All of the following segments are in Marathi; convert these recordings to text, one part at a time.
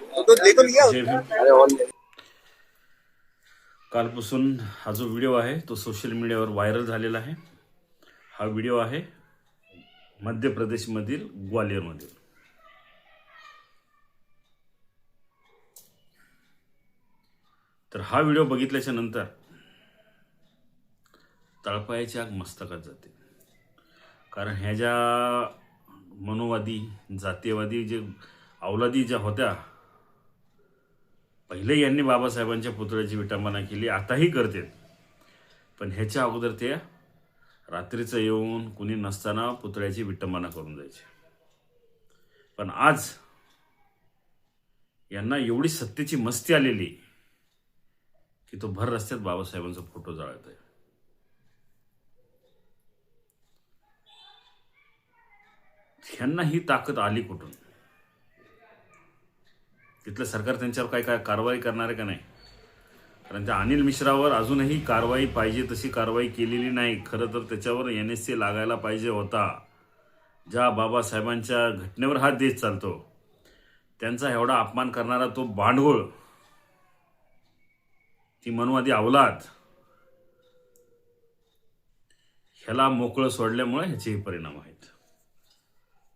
तो तो लिया कालपासून हा जो व्हिडिओ आहे तो सोशल मीडियावर व्हायरल झालेला आहे. हा व्हिडिओ आहे मध्य प्रदेशमधील ग्वालियरमधील. तर हा व्हिडिओ बघितल्याच्या नंतर तळपायाची आग मस्तकात जाते. कारण ह्या ज्या मनोवादी जातीयवादी जे अवलादी ज्या होत्या पहिले यांनी बाबासाहेबांच्या पुतळ्याची विटंबना केली आताही करते. पण ह्याच्या अगोदर ते रात्रीचं येऊन कुणी नसताना पुतळ्याची विटंबना करून जायचे पण आज यांना एवढी सत्तेची मस्ती आलेली की तो भर रस्त्यात बाबासाहेबांचा फोटो जाळत आहे ह्यांना ही ताकद आली कुठून? तिथलं सरकार त्यांच्यावर काय काय कारवाई करणार आहे का नाही? कारण त्या अनिल मिश्रावर अजूनही कारवाई पाहिजे तशी कारवाई केलेली नाही. खरं तर त्याच्यावर एन एस सी लागायला पाहिजे होता. ज्या बाबासाहेबांच्या घटनेवर हा देश चालतो. त्यांचा एवढा अपमान करणारा तो भांडवळ ती मनवादी अवलाद ह्याला मोकळं सोडल्यामुळे ह्याचेही परिणाम आहेत.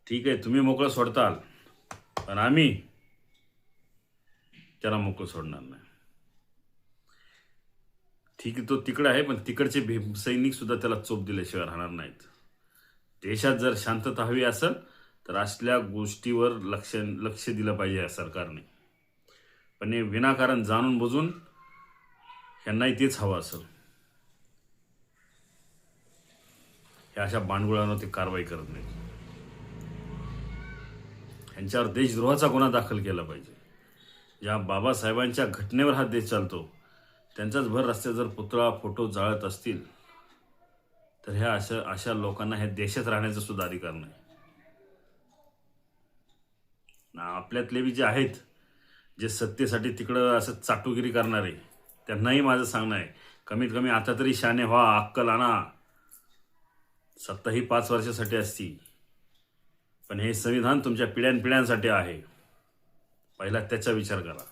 ठीक आहे तुम्ही मोकळं सोडताल पण आम्ही त्याला मोकळं सोडणार नाही. ठीक आहे तो तिकडं आहे पण तिकडचे भीम सैनिक सुद्धा त्याला चोप दिल्याशिवाय राहणार नाहीत. देशात जर शांतता हवी असेल तर असल्या गोष्टीवर लक्ष लक्ष दिलं पाहिजे या सरकारने. पण हे विनाकारण जाणून बुजून ह्यांनाही तेच हवं असेल. ह्या अशा बांडगुळांवर ते कारवाई करत नाही ह्यांच्यावर देशद्रोहाचा गुन्हा दाखल केला पाहिजे. ज्या बाबासाहेबांच्या घटनेवर हा देश चालतो त्यांचाच भर रस्त्यात जर पुतळा फोटो जाळत असतील तर ह्या अशा अशा लोकांना ह्या देशात राहण्याचा सुद्धा अधिकार नाही. ना आपल्यातले बी जे आहेत जे सत्तेसाठी तिकडं असं चाटुगिरी करणारे त्यांनाही माझं सांगणं आहे. कमीत कमी आता तरी शाने व्हा अक्कल आणा. सत्ता ही पाच वर्षासाठी असती. पण हे संविधान तुमच्या पिढ्यानपिढ्यांसाठी आहे. पहिला त्याचा विचार करा.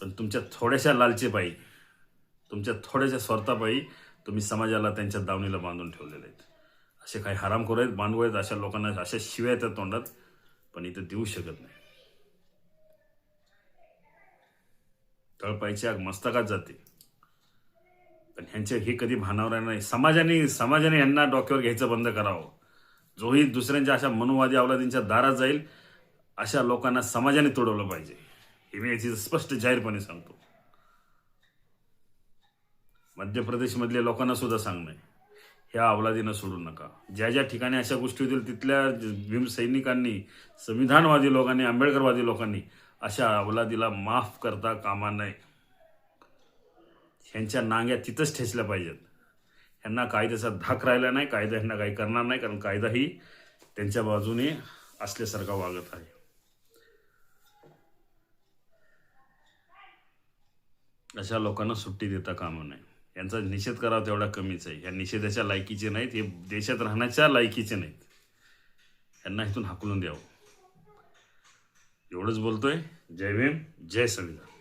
पण तुमच्या थोड्याशा लालचेपायी तुमच्या थोड्याशा स्वार्थापायी तुम्ही समाजाला त्यांच्या दावणीला बांधून ठेवलेले आहेत. असे काही हरामखोर आहेत बांधव आहेत अशा लोकांना अशा शिव्या येतात तोंडात पण इथं देऊ शकत नाही. तळपायची आग मस्तकात जाते. पण ह्यांचे हे कधी भानावर नाही. समाजाने समाजाने यांना डोक्यावर घ्यायचं बंद करावं. जोही दुसऱ्यांच्या अशा मनुवादी अवलादींच्या दारात जाईल अशा लोकांना समाजाने तोडवलं पाहिजे. हे मी याची स्पष्ट जाहीरपणे सांगतो. मध्य प्रदेशमधल्या लोकांना सुद्धा सांगणं ह्या अवलादीनं सोडू नका. ज्या ज्या ठिकाणी अशा गोष्टी होतील तिथल्या भीमसैनिकांनी संविधानवादी लोकांनी आंबेडकरवादी लोकांनी अशा अवलादीला माफ करता कामा नये. ह्यांच्या नांग्या तिथंच ठेचल्या पाहिजेत. ह्यांना कायद्याचा धाक राहिला नाही कायदा ह्यांना काही करणार नाही कारण कायदाही त्यांच्या बाजूने असल्यासारखा वागत आहे. अशा लोकांना सुट्टी देता कामा नये. यांचा निषेध करावा तेवढा कमीच आहे. या निषेधाच्या लायकीचे नाहीत हे देशात राहण्याच्या लायकीचे नाहीत. यांना इथून हाकलून द्यावं. एवढंच बोलतोय. जय भीम जय संविधान